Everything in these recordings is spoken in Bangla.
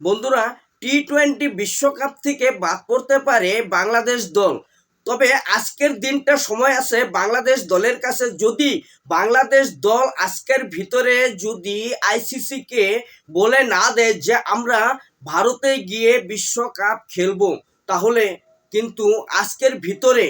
বন্ধুরা টি টোয়েন্টি বিশ্বকাপ থেকে বাদ পড়তে পারে বাংলাদেশ দল। তবে আজকের দিনটা সময় আছে বাংলাদেশ দলের কাছে। যদি বাংলাদেশ দল আজকের ভিতরে যদি আইসিসিকে বলে না দেয় যে আমরা ভারতে গিয়ে বিশ্বকাপ খেলব, তাহলে কিন্তু আজকের ভিতরে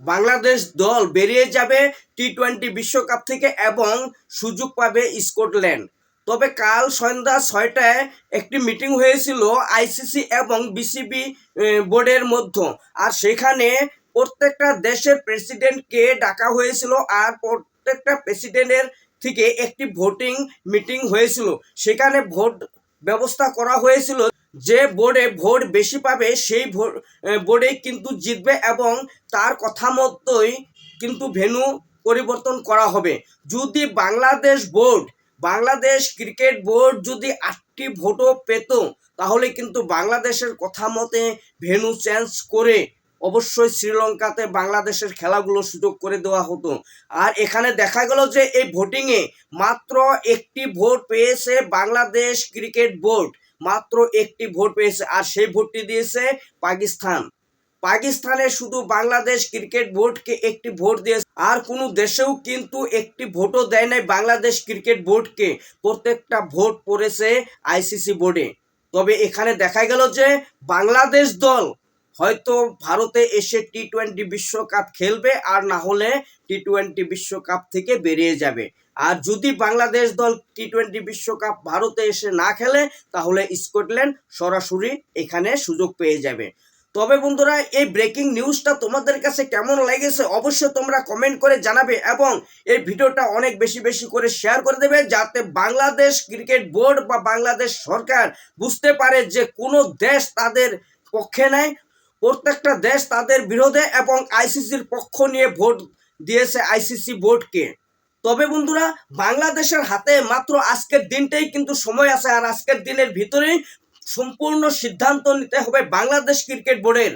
বাংলাদেশ দল বেরিয়ে যাবে টি টোয়েন্টি বিশ্বকাপ থেকে এবং সুযোগ পাবে স্কটল্যান্ড। তবে কাল সন্ধ্যা ছয়টায় একটি মিটিং হয়েছিল আইসিসি এবং বিসিবি বোর্ডের মধ্যে। আর সেখানে প্রত্যেকটা দেশের প্রেসিডেন্টকে ডাকা হয়েছিল আর প্রত্যেকটা প্রেসিডেন্টের থেকে একটি ভোটিং মিটিং হয়েছিল। সেখানে ভোট ব্যবস্থা করা হয়েছিল যে বোর্ডে ভোট বেশি পাবে সেই বোর্ডে কিন্তু জিতবে এবং তার কথা মতোই কিন্তু ভেনু পরিবর্তন করা হবে। যদি Bangladesh board Bangladesh cricket board যদি আটটি ভোটও পেত, তাহলে কিন্তু বাংলাদেশের কথা মতে ভেনু চেঞ্জ করে অবশ্যই শ্রীলঙ্কাতে বাংলাদেশের খেলাগুলো সুযোগ করে দেওয়া হতো। আর এখানে দেখা গেল যে এই ভোটিংয়ে মাত্র একটি ভোট পেয়েছে বাংলাদেশ ক্রিকেট বোর্ড। মাত্র একটি ভোট পেয়েছে, আর সেই ভোটটি দিয়েছে পাকিস্তান। পাকিস্তানে শুধু বাংলাদেশ ক্রিকেট বোর্ডকে একটি ভোট দিয়েছে আর কোনো দেশেও কিন্তু একটি ভোটও দেয় নাই বাংলাদেশ ক্রিকেট বোর্ডকে। প্রত্যেকটা ভোট পড়েছে আইসিসি বোর্ডে। তবে এখানে দেখা গেল যে বাংলাদেশ দল হয়তো ভারতে এসে টি টোয়েন্টি বিশ্বকাপ খেলবে আর না হলে টি টোয়েন্টি বিশ্বকাপ থেকে বেরিয়ে যাবে। আর যদি বাংলাদেশ দল টি টোয়েন্টি বিশ্বকাপ ভারতে এসে না খেলে, তাহলে স্কটল্যান্ড সরাসরি এখানে সুযোগ পেয়ে যাবে। তবে বন্ধুরা, এই ব্রেকিং নিউজটা তোমাদের কাছে কেমন লেগেছে অবশ্যই তোমরা কমেন্ট করে জানাবে এবং এই ভিডিওটা অনেক বেশি বেশি করে শেয়ার করে দেবে যাতে বাংলাদেশ ক্রিকেট বোর্ড বা বাংলাদেশ সরকার বুঝতে পারে যে কোনো দেশ তাদের পক্ষে নেয়, প্রত্যেকটা দেশ তাদের বিরোধে এবং আইসিসির পক্ষ নিয়ে ভোট দিয়েছে আইসিসি বোর্ডকে তবে বন্ধুরা, বাংলাদেশের হাতে মাত্র আজকের দিনটাই কিন্তু সময় আছে আর আজকের দিনের ভিতরেই সম্পূর্ণ সিদ্ধান্ত নিতে হবে বাংলাদেশ ক্রিকেট বোর্ডের।